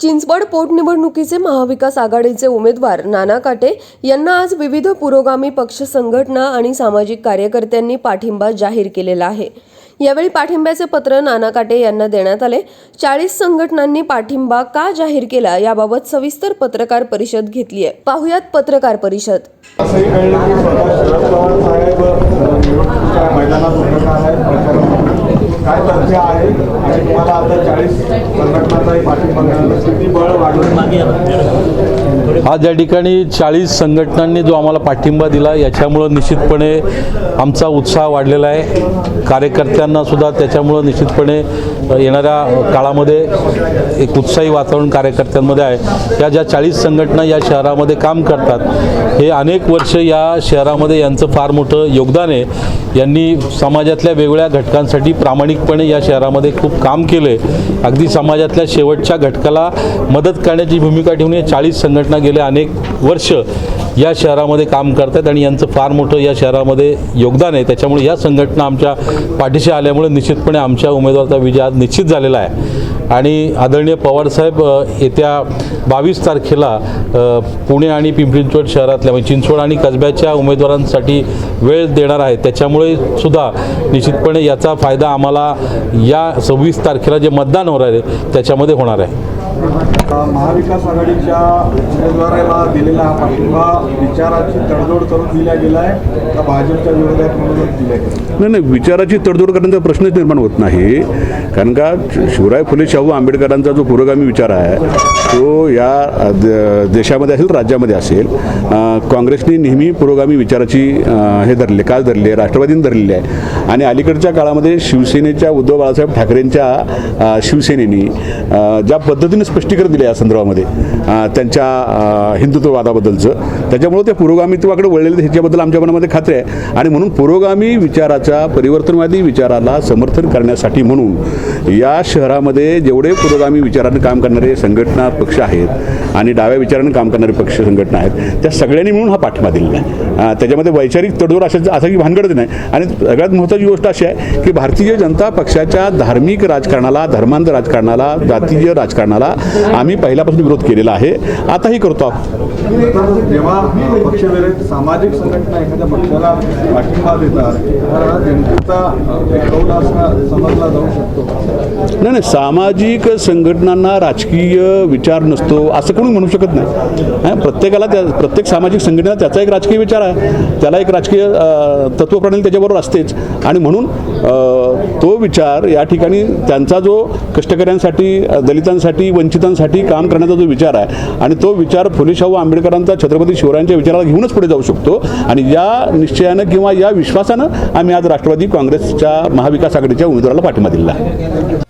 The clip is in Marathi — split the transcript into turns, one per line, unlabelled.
चिंचवड पोटनिवडणुकीचे महाविकास आघाडीचे उमेदवार नाना काटे यांना आज विविध पुरोगामी पक्ष संघटना आणि सामाजिक कार्यकर्त्यांनी पाठिंबा जाहीर केलेला आहे. यावेळी पाठिंब्याचे पत्र नाना काटे यांना देण्यात आले. चाळीस संघटनांनी पाठिंबा का जाहीर केला याबाबत सविस्तर पत्रकार परिषद घेतली आहे पाहुयात पत्रकार परिषद.
आज या ठिकाणी चाळीस संघटनांनी जो आम्हाला पाठिंबा दिला याच्यामुळं निश्चितपणे आमचा उत्साह वाढलेला आहे. कार्यकर्त्यांना सुद्धा त्याच्यामुळं निश्चितपणे येणाऱ्या काळामध्ये एक उत्साही वातावरण कार्यकर्त्यांमध्ये आहे. या ज्या चाळीस संघटना या शहरामध्ये काम करतात हे अनेक वर्ष या शहरामध्ये यांचं फार मोठं योगदान आहे. यांनी समाजातल्या वेगवेगळ्या घटकांसाठी प्रामाणिकपणे या शहरामध्ये खूप काम केलं आहे अगदी समाजातल्या शेवटच्या घटकाला मदत करण्याची भूमिका ठेवून या चाळीस संघटना गेल्या अनेक वर्ष या शहरामध्ये काम करतात आणि यांचं फार मोठं या शहरामध्ये योगदान आहे. त्याच्यामुळे या संघटना आमच्या पाठीशी आल्यामुळे निश्चितपणे आमच्या उमेदवाराचा विजय आज निश्चित झालेला आहे. आणि आदरणीय पवारसाहेब येत्या बावीस तारखेला पुणे आणि पिंपरी चिंचवड शहरातल्या म्हणजे चिंचवड आणि कसब्याच्या उमेदवारांसाठी वेळ देणार आहे त्याच्यामुळे सुद्धा निश्चितपणे याचा फायदा आम्हाला या सव्वीस तारखेला जे मतदान होणार आहे त्याच्यामध्ये होणार आहे.
महाविकास आघाडीच्या उमेदवाराला दिलेला हा पाठिंबा विचाराची तडजोड करून दिला गेला आहे. का भाजपच्या विरोधात म्हणूनच दिला
नाही नाही विचाराची तडजोड करण्याचा प्रश्नच निर्माण होत नाही. कारण का शिवराय फुले शाहू आंबेडकरांचा जो पुरोगामी विचार आहे तो या द- देशामध्ये असेल राज्यामध्ये असेल काँग्रेसने नेहमी पुरोगामी विचाराची हे धरले काल धरले राष्ट्रवादीने धरलेले आहे. आणि अलीकडच्या काळामध्ये शिवसेनेच्या उद्धव बाळासाहेब ठाकरेंच्या शिवसेनेने शिवसेनेनी ज्या पद्धतीने स्पष्टीकरण दिले या संदर्भामध्ये. त्यांच्या हिंदुत्ववादाबद्दलचं. त्याच्यामुळं ते पुरोगामित्वाकडे वळलेले ह्याच्याबद्दल आमच्या मनामध्ये खात्री आहे. आणि म्हणून पुरोगामी विचाराच्या परिवर्तनवादी विचाराला समर्थन करण्यासाठी म्हणून या शहरामध्ये जेवढे पुरोगामी विचाराने काम करणारे संघटना पक्ष आहेत आणि डाव्या विचारानं काम करणारे पक्ष संघटना आहेत त्या सगळ्यांनी मिळून हा पाठिंबा दिलेला आहे. त्याच्यामध्ये वैचारिक तडजोड अशा असा की भानगडच नाही. आणि सगळ्यात महत्त्वाची गोष्ट अशी आहे की भारतीय जनता पक्षाच्या धार्मिक राजकारणाला धर्मांध राजकारणाला जातीय राजकारणाला आम्ही पहिल्यापासून विरोध केलेला आहे. आताही करतो
जेव्हा सामाजिक संघटना एखाद्या पक्षाला पाठिंबा देतात समजला जाऊ शकतो.
नाही नाही सामाजिक संघटनांना राजकीय विचार नसतो असं कोणी म्हणू शकत नाही. प्रत्येकाला त्या प्रत्येक सामाजिक संघटनेला त्याचा एक राजकीय विचार आहे. त्याला एक राजकीय अ, तत्वप्रणाली त्याच्याबरोबर असतेच. आणि म्हणून तो विचार या ठिकाणी त्यांचा जो कष्टकऱ्यांसाठी दलितांसाठी वंचितांसाठी काम करण्याचा जो विचार आहे आणि तो विचार फुले शाहू आंबेडकरांचा छत्रपती शिवरायांच्या विचाराला घेऊनच पुढे जाऊ शकतो. आणि या निश्चयानं किंवा या विश्वासानं आम्ही आज राष्ट्रवादी काँग्रेसच्या महाविकास आघाडीच्या उमेदवाराला पाठिंबा दिला आहे.